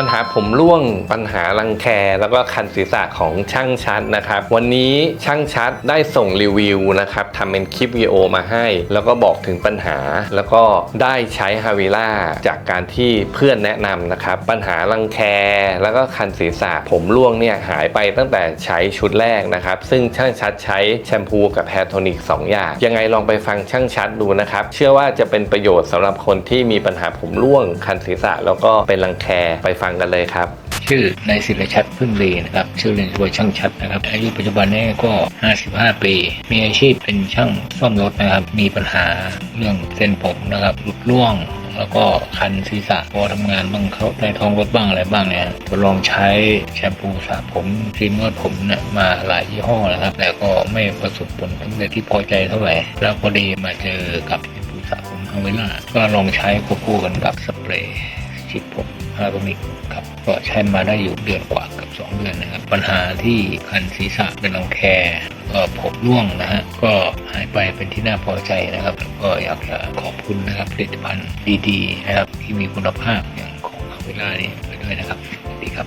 ปัญหาผมร่วงปัญหารังแค แล้วก็คันศีรษะของช่างชัดนะครับ วันนี้ช่างชัดได้ส่งรีวิวนะครับทำเป็นคลิปวิดีโอมาให้ แล้วก็บอกถึงปัญหา แล้วก็ได้ใช้ฮาวิล่าจากการที่เพื่อนแนะนำนะครับ ปัญหารังแค แล้วก็คันศีรษะผมร่วงเนี่ยหายไปตั้งแต่ใช้ชุดแรกนะครับ ซึ่งช่างชัดใช้แชมพูกับแฮร์โทนิก2อย่าง ยังไงลองไปฟังช่างชัดดูนะครับ เชื่อว่าจะเป็นประโยชน์สำหรับคนที่มีปัญหาผมร่วงคันศีรษะแล้วก็เป็นรังแคไปฟังกันเลยครับ ชื่อนายศิลชัดพึ่งดีนะครับชื่อเล่นชื่อว่าช่างชัดนะครับ อายุปัจจุบันนี้ก็ 55 ปี มีอาชีพเป็นช่างซ่อมรถนะครับ มีปัญหาเรื่องเส้นผมนะครับหลุดร่วงแล้วก็คันศีรษะพอทำงานบ้างเขาในท้องรถบ้างอะไรบ้างเนี่ยทดลองใช้แชมพูสระผมครีมนวดผมเนี่ยมาหลายยี่ห้อนะครับ แต่ก็ไม่ประสบผลสำเร็จที่พอใจเท่าไหร่ แล้วพอดีมาเจอกับแชมพูสระผมฮาเวล่าก็ลองใช้ควบคู่กันกับสเปรย์ ฉีดผมฮาร์โบนิกครับก็ใช้มาได้อยู่เดือนกว่ากับ 2 เดือนนะครับ ปัญหาที่คันศีรษะเป็นรังแคก็ผมร่วงนะฮะก็หายไปเป็นที่น่าพอใจนะครับ ก็อยากจะขอบคุณนะครับผลิตภัณฑ์ดีๆนะครับ ที่มีคุณภาพอย่างของฮาเวล่านี้ไปด้วยนะครับสวัสดีครับ